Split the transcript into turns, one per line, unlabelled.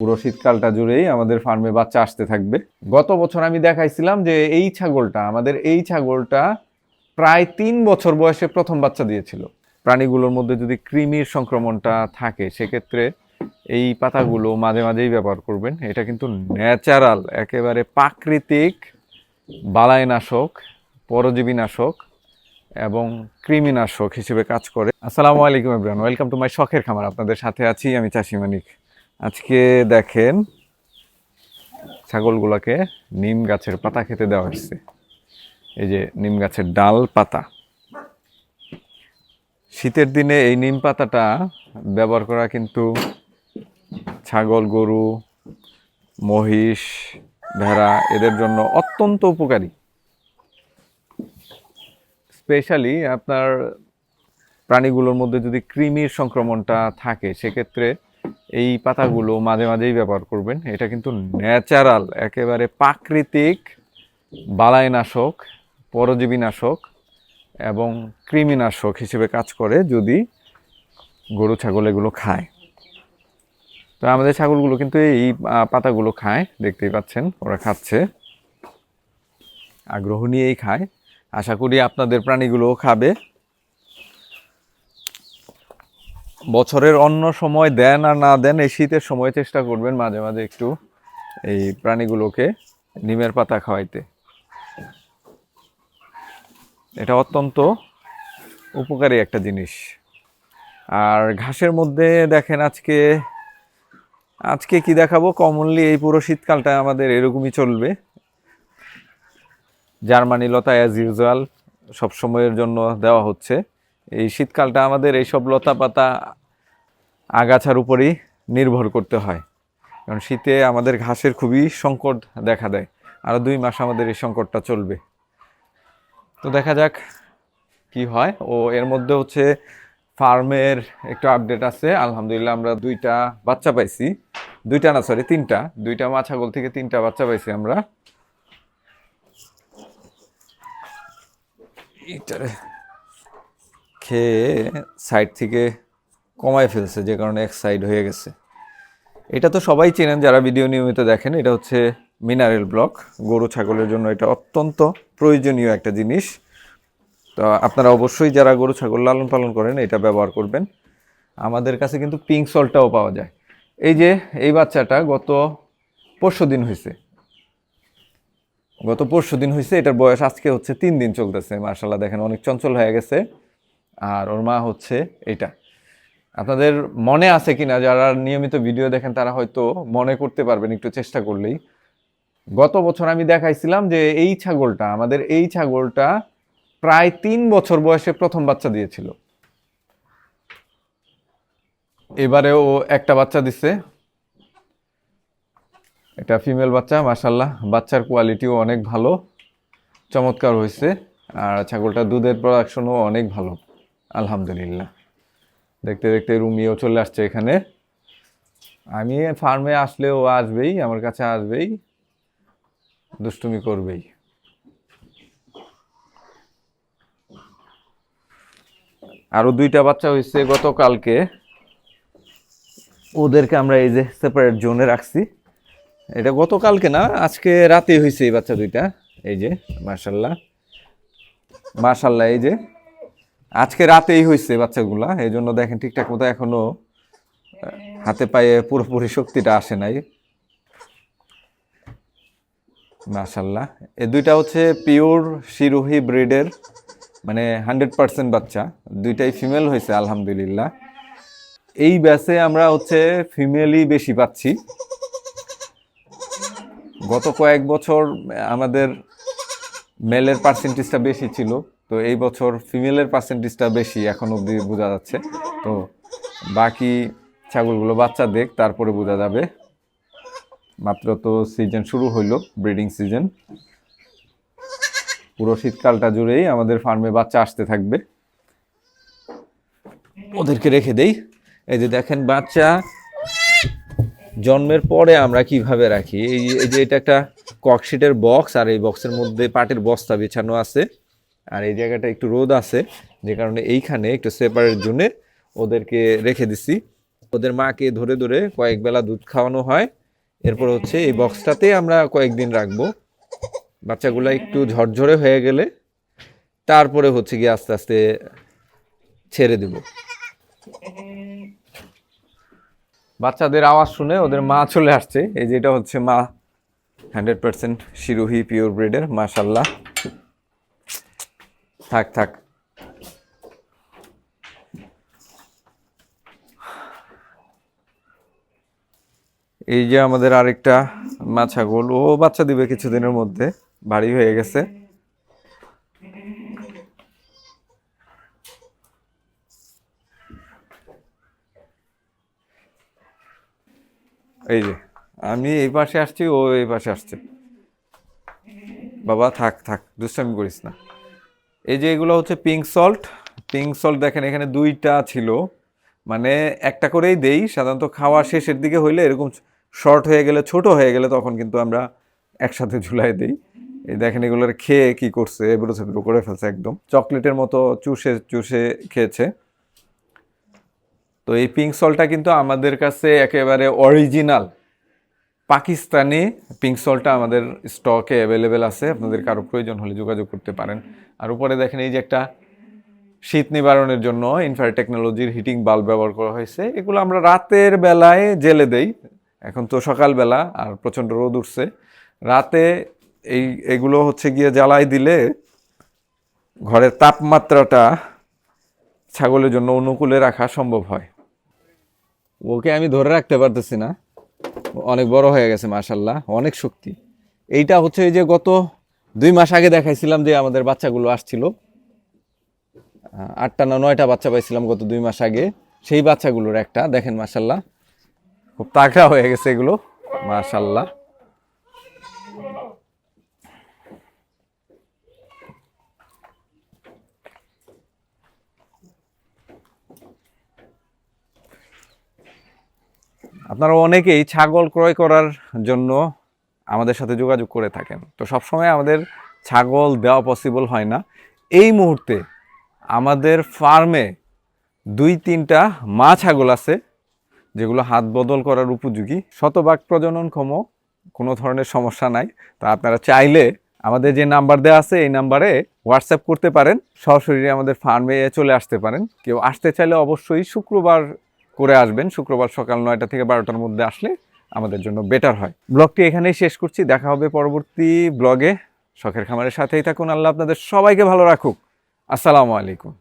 পুরো শীতকালটা জুড়েই আমাদের ফার্মে বাচ্চা আসতে থাকবে। গত বছর আমি দেখাইছিলাম যে এই ছাগলটা, আমাদের এই ছাগলটা প্রায় তিন বছর বয়সে প্রথম বাচ্চা দিয়েছিল। প্রাণীগুলোর মধ্যে যদি কৃমির সংক্রমণটা থাকে, সেক্ষেত্রে এই পাতাগুলো মাঝে মাঝেই ব্যবহার করবেন। এটা কিন্তু ন্যাচারাল, একেবারে প্রাকৃতিক বালাইনাশক পরজীবী নাশক এবং কৃমিনাশক হিসেবে কাজ করে। আসসালামু আলাইকুম এভরিওয়ান, ওয়েলকাম টু মাই শখের খামার। আপনাদের সাথে আছি আমি চাষি মানিক। আজকে দেখেন ছাগলগুলোকে নিম গাছের পাতা খেতে দেওয়া হচ্ছে। এই যে নিম গাছের ডাল পাতা। শীতের দিনে এই নিম পাতাটা ব্যবহার করা কিন্তু ছাগল, গরু, মহিষ, ভেড়া এদের জন্য অত্যন্ত উপকারী। স্পেশালি আপনার প্রাণীগুলোর মধ্যে যদি কৃমির সংক্রমণটা থাকে, সেক্ষেত্রে এই পাতাগুলো মাঝে মাঝেই ব্যবহার করবেন। এটা কিন্তু ন্যাচারাল, একেবারে প্রাকৃতিক বালাইনাশক পরজীবী নাশক এবং কৃমিনাশক হিসেবে কাজ করে যদি গরু ছাগল এগুলো খায়। তো আমাদের ছাগলগুলো কিন্তু এই পাতাগুলো খায়, দেখতেই পাচ্ছেন ওরা খাচ্ছে। আগ্রহ নিয়েই খায়। আশা করি আপনাদের প্রাণীগুলোও খাবে। বছরের অন্য সময় দেন আর না দেন, এই শীতের সময় চেষ্টা করবেন মাঝে মাঝে একটু এই প্রাণীগুলোকে নিমের পাতা খাওয়াইতে। এটা অত্যন্ত উপকারী একটা জিনিস। আর ঘাসের মধ্যে দেখেন আজকে আজকে কি দেখাবো? কমনলি এই পুরো শীতকালটা আমাদের এরকমই চলবে। জার্মানি লতা অ্যাজ ইউজুয়াল সব সময়ের জন্য দেওয়া হচ্ছে। এই শীতকালটা আমাদের এইসব লতা পাতা আগাছার উপরেই নির্ভর করতে হয়। কারণ শীতে আমাদের ঘাসের খুবই সংকট দেখা দেয়। আরও দুই মাস আমাদের এই সংকটটা চলবে। তো দেখা যাক কি হয়। ও এর মধ্যে হচ্ছে ফার্মের একটু আপডেট আছে। আলহামদুলিল্লাহ আমরা দুইটা বাচ্চা পাইছি। দুইটা না সরি তিনটা। দুইটা মা ছাগল থেকে তিনটা বাচ্চা পাইছি আমরা। এটারে খেয়ে সাইড থেকে কমায় ফেলছে, যে কারণে এক সাইড হয়ে গেছে। এটা তো সবাই চেনেন, যারা ভিডিও নিয়মিত দেখেন, এটা হচ্ছে মিনারেল ব্লক। গরু, ছাগলের জন্য এটা অত্যন্ত প্রয়োজনীয় একটা জিনিস। তো আপনারা অবশ্যই যারা গরু, ছাগল লালন পালন করেন, এটা ব্যবহার করবেন। আমাদের কাছে কিন্তু পিঙ্ক সল্টটাও পাওয়া যায়। এই যে, এই বাচ্চাটা গত পরশু দিন হয়েছে। গত পরশু দিন হয়েছে, এটার বয়স আজকে হচ্ছে তিন দিন চলতেছে মার্শাল্লাহ দেখেন অনেক চঞ্চল হয়ে গেছে। আর ওর মা হচ্ছে এটা। আপনাদের মনে আছে কিনা যারা নিয়মিত ভিডিও দেখেন, তারা হয়তো মনে করতে পারবেন, একটু চেষ্টা করলেই। গত বছর আমি দেখাইছিলাম যে এই ছাগলটা, আমাদের এই ছাগলটা প্রায় তিন বছর বয়সে প্রথম বাচ্চা দিয়েছিল। এবারে ও একটা বাচ্চা দিছে। এটা ফিমেল বাচ্চা মাসাল্লাহ বাচ্চার কোয়ালিটিও অনেক ভালো, চমৎকার হয়েছে। আর ছাগলটা দুধের প্রোডাকশনও অনেক ভালো। আলহামদুলিল্লাহ। দেখতে দেখতে রুমিও চলে আসছে এখানে। আমি ফার্মে আসলে ও আসবেই, আমার কাছে আসবেই। দুষ্টুমি করবেই। আরও দুইটা বাচ্চা হয়েছে গতকালকে। ওদেরকে আমরা এই যে সেপারেট জোনে রাখছি। এটা গতকালকে না, আজকে রাতে হয়েছে এই বাচ্চা দুইটা। এই যে মার্শাল্লাহ মার্শাল্লাহ এই যে। আজকে রাতেই হয়েছে বাচ্চাগুলা এই জন্য দেখেন ঠিকঠাক মতো এখনও হাতে পায়ে পুরোপুরি শক্তিটা আসে নাই। মার্শাল্লাহ এ দুইটা হচ্ছে পিওর শিরোহী ব্রিডের মানে হান্ড্রেড পার্সেন্ট বাচ্চা, দুইটাই ফিমেল হয়েছে আলহামদুলিল্লাহ। এই ব্যাচে আমরা হচ্ছে ফিমেলই বেশি পাচ্ছি। গত কয়েক বছর আমাদের মেলের পার্সেন্টেজটা বেশি ছিল। তো এই বছর ফিমেলের পার্সেন্টেজটা বেশি এখন অবধি বোঝা যাচ্ছে। তো বাকি ছাগলগুলো বাচ্চা দেখ, তারপরে বোঝা যাবে। মাত্র তো সিজন শুরু হইল ব্রিডিং সিজন পুরো শীতকালটা জুড়েই আমাদের ফার্মে বাচ্চা আসতে থাকবে। ওদেরকে রেখে দেই। এই যে দেখেন বাচ্চা। জন্মের পরে আমরা কীভাবে রাখি? এই এই যে এটা একটা ককশিটের বক্স আর এই বক্সের মধ্যে পাটের বস্তা বিছানো আছে। আর এই জায়গাটা একটু রোদ আছে, যে কারণে এইখানে একটু সেপারেট জন্য ওদেরকে রেখে দিছি। ওদের মাকে ধরে ধরে কয়েক বেলা দুধ খাওয়ানো হয়। এরপর হচ্ছে এই বক্সটাতে আমরা কয়েকদিন রাখব। বাচ্চাগুলো একটু ঝরঝরে হয়ে গেলে তারপরে হচ্ছে গিয়ে আস্তে আস্তে ছেড়ে দেব। বাচ্চাদের আওয়াজ শুনে ওদের মা চলে আসছে। এই যেটা হচ্ছে মা হান্ড্রেড পার্সেন্ট শিরোহি পিওর ব্রিডের মাশাল্লাহ থাক থাক। এই যে আমাদের আরেকটা মাছা গোল ও বাচ্চা দিবে কিছুদিনের মধ্যে, ভারী হয়ে গেছে। এই যে, আমি এই পাশে আসছি, ও এই পাশে আসছে। বাবা, থাক থাক, দুষ্টামি করিস না। এই যে এগুলো হচ্ছে পিঙ্ক সল্ট পিঙ্ক সল্ট দেখেন, এখানে দুইটা ছিল। মানে একটা করেই দেই, সাধারণত খাওয়া শেষের দিকে হইলে এরকম শর্ট হয়ে গেলে, ছোট হয়ে গেলে তখন কিন্তু আমরা একসাথে ঝুলাই দিই। এই দেখেন এগুলোর খেয়ে কি করছে এবড়ো সেবড়ো করে ফেলছে একদম। চকলেটের মতো চুষে চুষে খেয়েছে। তো এই পিঙ্ক সলটা কিন্তু আমাদের কাছে একেবারে অরিজিনাল পাকিস্তানি পিঙ্ক সলটা আমাদের স্টকে অ্যাভেলেবেল আছে। আপনাদের কারও প্রয়োজন হলে যোগাযোগ করতে পারেন। আর উপরে দেখেন এই যে একটা শীত নিবারণের জন্য ইনফ্রারেড টেকনোলজির হিটিং বাল্ব ব্যবহার করা হয়েছে। এগুলো আমরা রাতের বেলায় জেলে দেই। এখন তো সকালবেলা আর প্রচণ্ড রোদ উঠছে। রাতে এই, এগুলো হচ্ছে গিয়ে জ্বালাই দিলে ঘরের তাপমাত্রাটা ছাগলের জন্য অনুকূলে রাখা সম্ভব হয়। ওকে, আমি ধরে রাখতে পারতেছি না। অনেক বড় হয়ে গেছে মাশাল্লাহ অনেক শক্তি। এইটা হচ্ছে এই যে গত দুই মাস আগে দেখাইছিলাম যে আমাদের বাচ্চাগুলো আসছিল। আটটা না নয়টা বাচ্চা পাইছিলাম গত দুই মাস আগে। সেই বাচ্চাগুলোর একটা, দেখেন মাশাল্লাহ খুব তাগড়া হয়ে গেছে এগুলো মাশাল্লাহ আপনারা অনেকেই ছাগল ক্রয় করার জন্য আমাদের সাথে যোগাযোগ করে থাকেন। তো সবসময় আমাদের ছাগল দেওয়া পসিবল হয় না। এই মুহূর্তে আমাদের ফার্মে দুই তিনটা মা ছাগল আছে, যেগুলো হাত বদল করার উপযোগী। শতভাগ প্রজননক্ষম কোনো ধরনের সমস্যা নাই। তা আপনারা চাইলে আমাদের যে নাম্বার দেওয়া আছে, এই নাম্বারে হোয়াটসঅ্যাপ করতে পারেন। সরাসরি আমাদের ফার্মে চলে আসতে পারেন। কেউ আসতে চাইলে অবশ্যই শুক্রবার করে আসবেন। শুক্রবার সকাল নয়টা থেকে বারোটার মধ্যে আসলে আমাদের জন্য বেটার হয়। ব্লগটি এখানেই শেষ করছি। দেখা হবে পরবর্তী ব্লগে। শখের খামারের সাথেই থাকুন। আল্লাহ আপনাদের সবাইকে ভালো রাখুক। আসসালামু আলাইকুম।